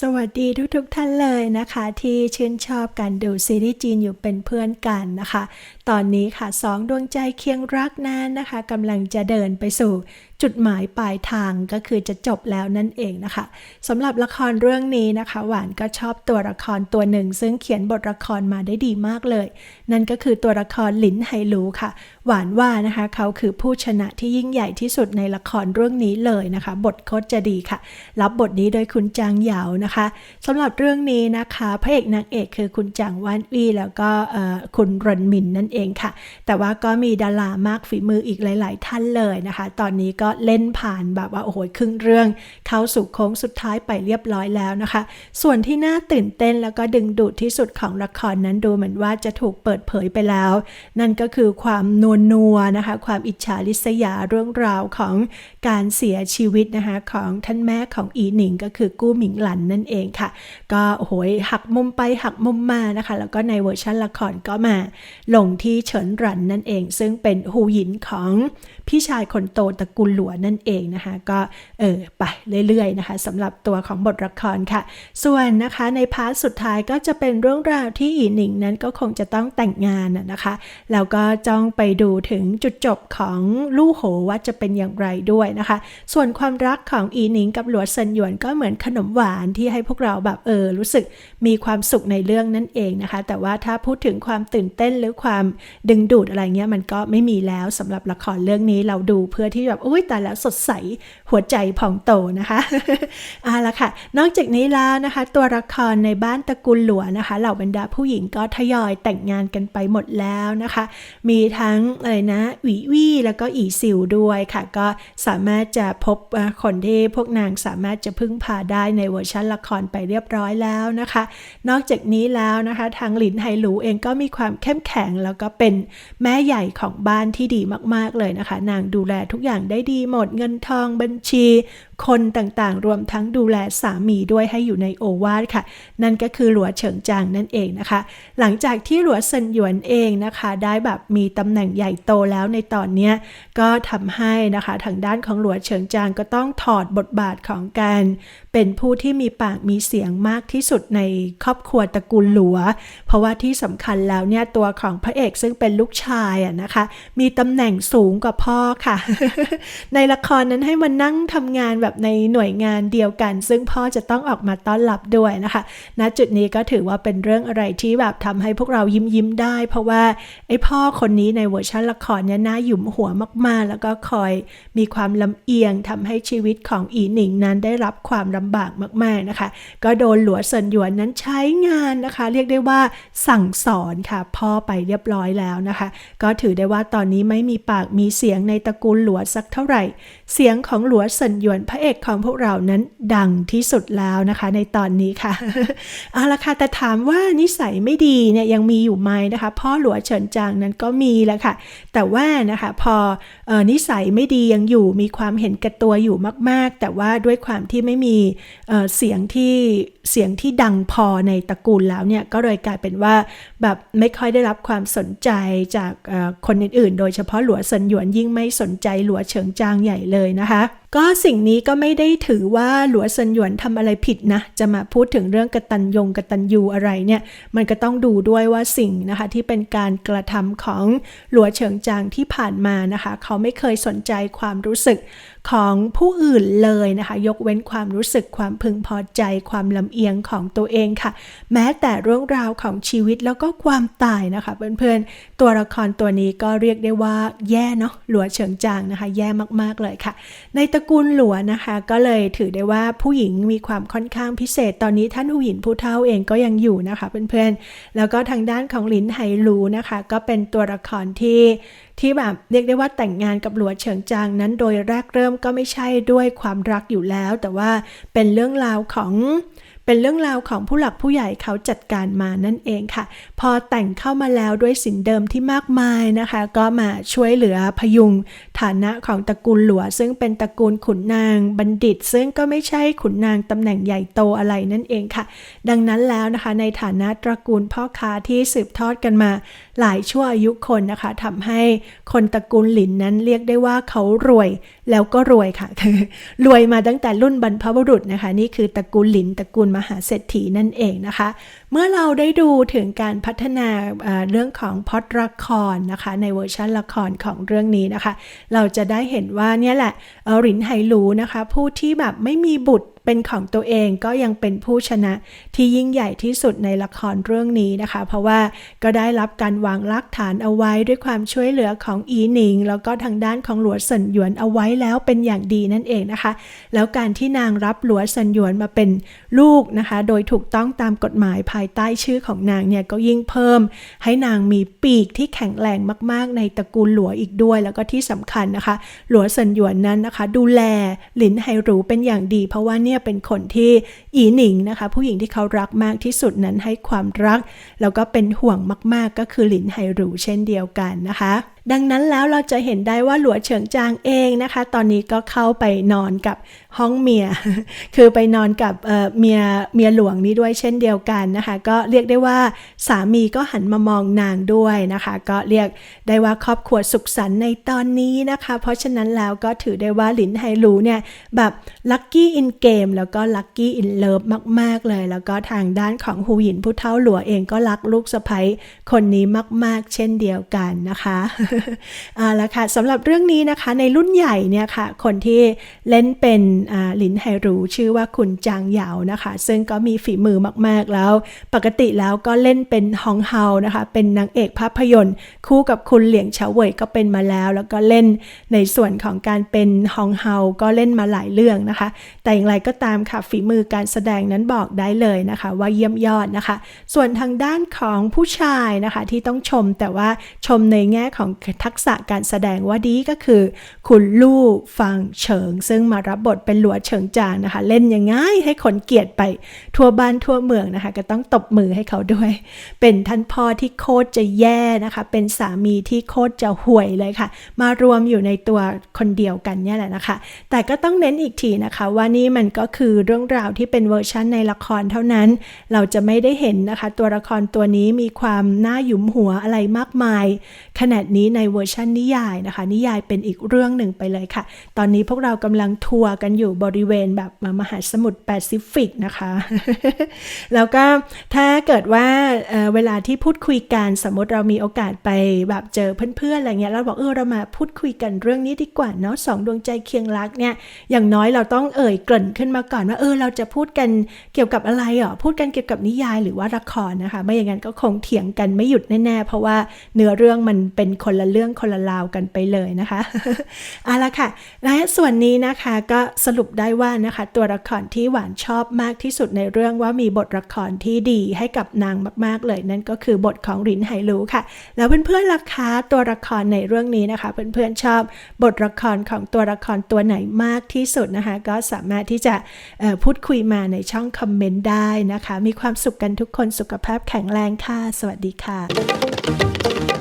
ส วัสดีทุกๆทท่านเลยนะคะ ที่ชื่นชอบการดูซีรีส์จีนอยู่เป็นเพื่อนกันนะคะ ตอนนี้ค่ะสองดวงใจเคียงรักนั้นนะคะกำลังจะเดินไปสู่จุดหมายปลายทางก็คือจะจบแล้วนั่นเองนะคะสำหรับละครเรื่องนี้นะคะ หวานก็ชอบตัวละครตัวหนึ่ง ซึ่งเขียนบทละครมาได้ดีมากเลย นั่นก็คือตัวละครหลินไหหลูค่ะ หวานว่านะคะ เขาคือผู้ชนะที่ยิ่งใหญ่ที่สุดในละครเรื่องนี้เลยนะคะ บทโคตรจะดีค่ะ รับบทนี้โดยคุณจางเหยานะคะสำหรับเรื่องนี้นะคะพระเอกนางเอกคือคุณจางวานวีแล้วก็คุณรนมินนั่นเองค่ะ แต่ว่าก็มีดารามากฝีมืออีกหลาย ๆ ท่านเลยนะคะ ตอนนี้ก็เล่นผ่านแบบว่าโอ้โหครึ่งเรื่อง เข้าสู่โค้งสุดท้ายไปเรียบร้อยแล้วนะคะ ส่วนที่น่าตื่นเต้นแล้วก็ดึงดูดที่สุดของละครนั้นดูเหมือนว่าจะถูกเปิดเผยไปแล้ว นั่นก็คือความนัวนัวนะคะ ความอิจฉาริษยาเรื่องราวของการเสียชีวิตนะคะของท่านแม่ของอีหนิงก็คือกู้หมิงหลันนั่นเองค่ะ ก็โอ้โหหักมุมไปหักมุมมานะคะ แล้วก็ในเวอร์ชันละครก็มาลงที่เฉินหรันนั่นเอง ซึ่งเป็นหูหยินของพี่ชายคนโตตระกูลหลัวนั่นเองนะคะ ก็เออไปเรื่อยๆนะคะสำหรับตัวของบทละครค่ะ ส่วนนะคะในพาร์ทสุดท้ายก็จะเป็นเรื่องราวที่อีหนิงนั้นก็คงจะต้องแต่งงานนะคะแล้วก็จ้องไปดูถึงจุดจบของลู่โหว่าจะเป็นอย่างไรด้วยนะคะ ส่วนความรักของอีหนิงกับหลัวเซินหยวนก็เหมือนขนมหวานที่ให้พวกเราแบบเออรู้สึกมีความสุขในเรื่องนั่นเองนะคะ แต่ว่าถ้าพูดถึงความตื่นเต้นหรือความดึงดูดอะไรเงี้ยมันก็ไม่มีแล้วสำหรับละครเรื่องนี้เราดูเพื่อที่แบบอุ้ยแต่แล้วสดใสหัวใจพองโตนะคะเอาละค่ะ นอกจากนี้แล้วนะคะ ตัวละครในบ้านตระกูลหลวนะคะเหล่าบรรดาผู้หญิงก็ทยอยแต่งงานกันไปหมดแล้วนะคะ มีทั้งอะไรนะวีวี่แล้วก็อีซิวด้วยค่ะ ก็สามารถจะพบคนที่พวกนางสามารถจะพึ่งพาได้ในเวอร์ชันละครไปเรียบร้อยแล้วนะคะ นอกจากนี้แล้วนะคะ ทางหลินไฮหลูเองก็มีความเข้มแข็ง แล้วก็เป็นแม่ใหญ่ของบ้านที่ดีมากๆเลยนะคะ นางดูแลทุกอย่างได้ดีหมดเงินทองบัญชี คนต่างๆ รวมทั้งดูแลสามีด้วยให้อยู่ในโอวาทค่ะ นั่นก็คือหลัวเฉิงจางนั่นเองนะคะ หลังจากที่หลัวเซินหยวนเองนะคะ ได้แบบมีตำแหน่งใหญ่โตแล้วในตอนนี้ก็ทำให้นะคะทางด้านของหลัวเฉิงจางก็ต้องถอดบทบาทของการเป็นผู้ที่มีปากมีเสียงมากที่สุดในครอบครัวตระกูลหลัว เพราะว่าที่สำคัญแล้วเนี่ยตัวของพระเอกซึ่งเป็นลูกชายอะนะคะ มีตำแหน่งสูงกว่าพ่อค่ะ ในละครนั้นให้มานั่งทำงานแบบในหน่วยงานเดียวกัน ซึ่งพ่อจะต้องออกมาต้อนรับด้วยนะคะณจุดนี้ก็ถือว่าเป็นเรื่องอะไรที่แบบทำให้พวกเรายิ้มยิ้มได้ เพราะว่าไอ้พ่อคนนี้ในเวอร์ชันละครเนี่ยน่าหยุมหัวมากๆ แล้วก็คอยมีความลำเอียงทำให้ชีวิตของอีหนิงนั้นได้รับความลำบากมากๆนะคะ ก็โดนหลัวเซินหยวนนั้นใช้งานนะคะ เรียกได้ว่าสั่งสอนค่ะพ่อไปเรียบร้อยแล้วนะคะ ก็ถือได้ว่าตอนนี้ไม่มีปากมีเสียงในตระกูลหลัวสักเท่าไหร่ เสียงของหลัวเซินหยวนพระเอกของพวกเรานั้นดังที่สุดแล้วนะคะในตอนนี้ค่ะเอาละค่ะแต่ถามว่านิสัยไม่ดีเนี่ยยังมีอยู่ไหมนะคะพ่อหลัวเฉินจางนั้นก็มีแหละค่ะ แต่ว่านะคะพอเออนิสัยไม่ดียังอยู่มีความเห็นแก่ตัวอยู่มาก ๆ แต่ว่าด้วยความที่ไม่มีเเสียงที่เสียงที่ดังพอในตระกูลแล้วเนี่ยก็เลยกลายเป็นว่าแบบไม่ค่อยได้รับความสนใจจากคนอื่นๆ โดยเฉพาะหลัวเซินหยวนยิ่งไม่สนใจหลัวเฉิงจางใหญ่เลยนะคะก็สิ่งนี้ก็ไม่ได้ถือว่าหลัวเซินหยวนทำอะไรผิดนะ จะมาพูดถึงเรื่องกตัญยงกตัญญูอะไรเนี่ย มันก็ต้องดูด้วยว่าสิ่งนะคะที่เป็นการกระทำของหลัวเฉิงจางที่ผ่านมานะคะ เขาไม่เคยสนใจความรู้สึกของผู้อื่นเลยนะคะ ยกเว้นความรู้สึกความพึงพอใจ ความลำเอียงของตัวเองค่ะ แม้แต่เรื่องราวของชีวิตแล้วก็ความตายนะคะเพื่อนๆ ตัวละครตัวนี้ก็เรียกได้ว่าแย่เนาะหลัวเฉิงจางนะคะ แย่มากๆเลยค่ะ ในตระกูลหลัวนะคะ ก็เลยถือได้ว่าผู้หญิงมีความค่อนข้างพิเศษ ตอนนี้ท่านหูหยินผู้เท่าเองก็ยังอยู่นะคะเพื่อนๆ แล้วก็ทางด้านของลินไหหลูนะคะ ก็เป็นตัวละครที่ที่แบบเรียกได้ว่าแต่งงานกับหลัวเฉิงจางนั้นโดยแรกเริ่มก็ไม่ใช่ด้วยความรักอยู่แล้ว แต่ว่าเป็นเรื่องราวของ เป็นเรื่องราวของผู้หลักผู้ใหญ่เขาจัดการมานั่นเองค่ะ พอแต่งเข้ามาแล้วด้วยสินเดิมที่มากมายนะคะ ก็มาช่วยเหลือพยุงฐานะของตระกูลหลัว ซึ่งเป็นตระกูลขุนนางบัณฑิต ซึ่งก็ไม่ใช่ขุนนางตำแหน่งใหญ่โตอะไรนั่นเองค่ะ ดังนั้นแล้วนะคะในฐานะตระกูลพ่อค้าที่สืบทอดกันมา หลายชั่วอายุคนนะคะทำให้คนตระกูลหลินนั้นเรียกได้ว่าเขารวย แล้วก็รวยค่ะรวยมาตั้งแต่รุ่นบรรพบุรุษนะคะ นี่คือตระกูลหลินตระกูลมมหาเศรษฐีนั่นเองนะคะเมื่อเราได้ดูถึงการพัฒนาเรื่องของพอดละครนะคะ ในเวอร์ชันละครของเรื่องนี้นะคะ เราจะได้เห็นว่าเนี่ยแหละเอ่อหรินไหหลูนะคะ ผู้ที่แบบไม่มีบุตรเป็นของตัวเองก็ยังเป็นผู้ชนะที่ยิ่งใหญ่ที่สุดในละครเรื่องนี้นะคะ เพราะว่าก็ได้รับการวางรากฐานเอาไว้ด้วยความช่วยเหลือของอีหนิง แล้วก็ทางด้านของหลัวเซินหยวนเอาไว้แล้วเป็นอย่างดีนั่นเองนะคะ แล้วการที่นางรับหลัวเซินหยวนมาเป็นลูกนะคะ โดยถูกต้องตามกฎหมายภายใต้ชื่อของนางเนี่ยก็ยิ่งเพิ่ม ให้นางมีปีกที่แข็งแรงมาก ๆ ในตระกูลหลัวอีกด้วย แล้วก็ที่สำคัญนะคะ หลัวเซินหยวนนั้นนะคะ ดูแลหลินไฮรูเป็นอย่างดี เพราะว่าเนี่ยเป็นคนที่อีหนิงนะคะ ผู้หญิงที่เขารักมากที่สุดนั้นให้ความรัก แล้วก็เป็นห่วงมาก ๆ ก็คือหลินไฮรูเช่นเดียวกันนะคะ ดังนั้นแล้วเราจะเห็นได้ว่าหลัวเฉิงจางเองนะคะ ตอนนี้ก็เข้าไปนอนกับห้องเมีย คือไปนอนกับเมียเมียหลวงนี้ด้วยเช่นเดียวกันนะคะ ก็เรียกได้ว่าสามีก็หันมามองนางด้วยนะคะ ก็เรียกได้ว่าครอบครัวสุขสันต์ในตอนนี้นะคะ เพราะฉะนั้นแล้วก็ถือได้ว่าหลินไฮหลูเนี่ยแบบลัคกี้อินเกมแล้วก็ลัคกี้อินเลิฟมาก ๆ เลย แล้วก็ทางด้านของฮูหยินผู้เท่าหลัวเองก็รักลูกสะใภ้คนนี้มาก ๆ เช่นเดียวกันนะคะเอาละค่ะสำหรับเรื่องนี้นะคะในรุ่นใหญ่เนี่ยค่ะ คนที่เล่นเป็นหลินไฮรูชื่อว่าคุณจางเหยานะคะ ซึ่งก็มีฝีมือมากๆแล้ว ปกติแล้วก็เล่นเป็นฮองเฮานะคะ เป็นนางเอกภาพยนตร์ คู่กับคุณเหลียงเฉาเว่ยก็เป็นมาแล้ว แล้วก็เล่นในส่วนของการเป็นฮองเฮาก็เล่นมาหลายเรื่องนะคะ แต่อย่างไรก็ตามค่ะฝีมือการแสดงนั้นบอกได้เลยนะคะ ว่าเยี่ยมยอดนะคะ ส่วนทางด้านของผู้ชายนะคะที่ต้องชมแต่ว่าชมในแง่ของทักษะการแสดงว่าดีก็คือ คุณลู่ฟังเฉิง ซึ่งมารับบทเป็นหลัวเฉิงจางนะคะ เล่นยังไงให้คนเกลียดไปทั่วบ้านทั่วเมืองนะคะ ก็ต้องตบมือให้เขาด้วย เป็นท่านพ่อที่โคตรจะแย่นะคะ เป็นสามีที่โคตรจะห่วยเลยค่ะ มารวมอยู่ในตัวคนเดียวกันเนี่ยแหละนะคะ แต่ก็ต้องเน้นอีกทีนะคะ ว่านี่มันก็คือเรื่องราวที่เป็นเวอร์ชันในละครเท่านั้น เราจะไม่ได้เห็นนะคะ ตัวละครตัวนี้มีความน่าหยุมหัวอะไรมากมาย ขนาดนี้ในเวอร์ชันนิยายนะคะ นิยายเป็นอีกเรื่องหนึ่งไปเลยค่ะ ตอนนี้พวกเรากำลังทัวร์กันอยู่บริเวณแบบมหาสมุทรแปซิฟิกนะคะ แล้วก็ถ้าเกิดว่าเเวลาที่พูดคุยกันสมมติเรามีโอกาสไปแบบเจอเพื่อนๆอะไรเงี้ยเราบอกเออเรามาพูดคุยกันเรื่องนี้ดีกว่าเนาะสองดวงใจเคียงรักเนี่ยอย่างน้อยเราต้องเอ่ยเกริ่นขึ้นมาก่อนว่าเออเราจะพูดกันเกี่ยวกับอะไรอะพูดกันเกี่ยวกับนิยายหรือว่าละครนะคะ ไม่อย่างนั้นก็คงเถียงกันไม่หยุดแน่ๆเพราะว่าเนื้อเรื่องมันเป็นคนละเรื่องคนละราวกันไปเลยนะคะเอาละค่ะ และส่วนนี้นะคะก็สรุปได้ว่านะคะ ตัวละครที่หวานชอบมากที่สุดในเรื่องว่ามีบทละครที่ดีให้กับนางมาก ๆ เลย นั่นก็คือบทของรินไหลูค่ะ แล้วเพื่อนๆล่ะคะตัวละครในเรื่องนี้นะคะ เพื่อนๆชอบบทละครของตัวละครตัวไหนมากที่สุดนะคะ ก็สามารถที่จะพูดคุยมาในช่องคอมเมนต์ได้นะคะ มีความสุขกันทุกคนสุขภาพแข็งแรงค่ะ สวัสดีค่ะ